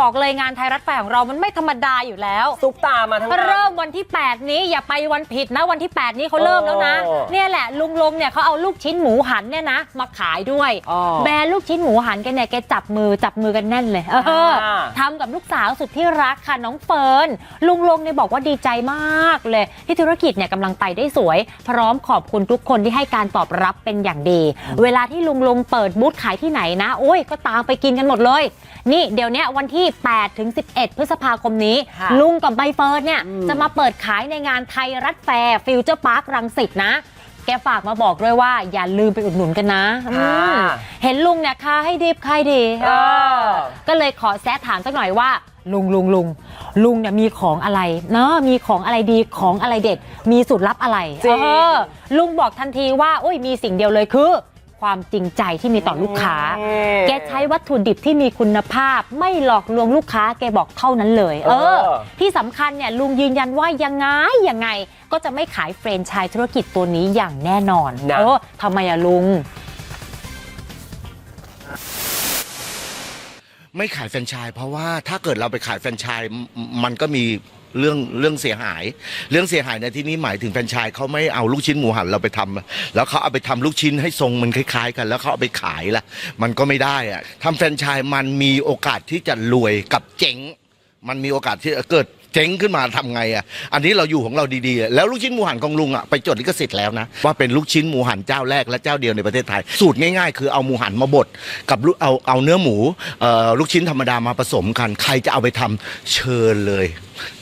บอกเลยงานไทยรัฐแฟร์ของเรามันไม่ธรรมดาอยู่แล้ว ซุปตามาทั้งนั้น เริ่มวันที่ 8 นี้อย่าไปวันผิดนะวันที่ 8 นี้เขาเริ่มแล้วนะโอ้เนี่ยแหละลุงลงเนี่ยเขาเอาลูกชิ้นหมูหันเนี่ยนะ มาขายด้วย อ๋อแบรนด์ลูกชิ้นหมูหันกันเนี่ยแกจับมือจับมือกันแน่นเลยเอออ่า ทำกับลูกสาวสุดที่รักค่ะน้องเฟิร์นลุงลงเนี่ยบอกว่าดีใจมากเลย ที่ธุรกิจเนี่ยกำลังไปได้สวย พร้อมขอบคุณทุกคนที่ให้การตอบรับเป็นอย่างดี เวลาที่ลุงลงเปิดบูธขายที่ไหนนะโอ้ยก็ตามไปกินกันหมดเลย นี่เดี๋ยวเนี้ยวันที่8ถึง11 พฤษภาคมนี้ค่ะลุงกับใบเฟิร์นเนี่ยอืมจะมาเปิดขายในงานไทยรัฐแฟร์ฟิวเจอร์พาร์ครังสิตนะ แกฝากมาบอกด้วยว่าอย่าลืมไปอุดหนุนกันนะอืมเห็นลุงเนี่ยค้าให้ดีบขายดีเออก็เลยขอแซะถามสักหน่อยว่าลุงลุงลุงลุงเนี่ยมีของอะไรเนาะมีของอะไรดีของอะไรเด็ด มีสูตรลับอะไรจริงเออลุงบอกทันทีว่าโอ้ยมีสิ่งเดียวเลยคือ ความจริงใจที่มีต่อลูกค้า แกใช้วัตถุดิบที่มีคุณภาพ ไม่หลอกลวงลูกค้าแกบอกเท่านั้นเลยเออเออ ที่สำคัญเนี่ยลุงยืนยันว่ายังไงยังไง ก็จะไม่ขายเฟรนไชส์ธุรกิจตัวนี้อย่างแน่นอนนะ เออทำไมอะลุง ไม่ขายแฟรนไชส์เพราะว่าถ้าเกิดเราไปขายแฟรนไชส์มมันก็มี เรื่องเรื่องเสียหาย เรื่องเสียหายในที่นี้หมายถึงแฟรนไชส์เขาไม่เอาลูกชิ้นหมูหันเราไปทำแล้วเขาเอาไปทำลูกชิ้นให้ทรงมันคล้ายๆ กัน แล้วเขาเอาไปขายละมันก็ไม่ได้อะทำแฟรนไชส์มันมีโอกาสที่จะรวยกับเจ๋ง มันมีโอกาสที่เกิด เจ๊งขึ้นมาทำไงอะอันนี้เราอยู่ของเราดีๆ แล้วลูกชิ้นหมูหันของลุงอะไปจดลิขสิทธิ์แล้วนะว่าเป็นลูกชิ้นหมูหันเจ้าแรกและเจ้าเดียวในประเทศไทย สูตรง่ายๆ คือเอาหมูหันมาบดกับลูกเอาเอาเนื้อหมูลูกชิ้นธรรมดามาผสมกัน ใครจะเอาไปทำเชิญเลย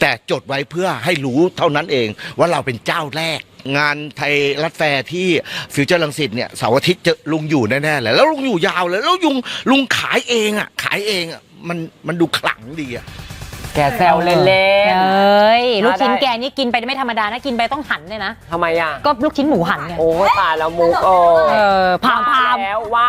แต่จดไว้เพื่อให้รู้เท่านั้นเองว่าเราเป็นเจ้าแรกงานไทยรัฐแฟร์ที่ฟิวเจอร์ลังสิตเนี่ยเสาร์อาทิตย์จะลุงอยู่แน่ๆเลยแล้วลุงอยู่ยาวเลย แล้วลุงลุงขายเองอะขายเองอะมันมันดูขลังดีอะ แกแซวเล่นเอ้ยลูกชิ้นได้แกนี่กินไปไม่ธรรมดานะกินไปต้องหั่นเลยนะ ๆทำไมอะ ก็ลูกชิ้นหมูหั่นไงโอ้ยตายแล้วมุกเออเออพามพาม แล้วว่า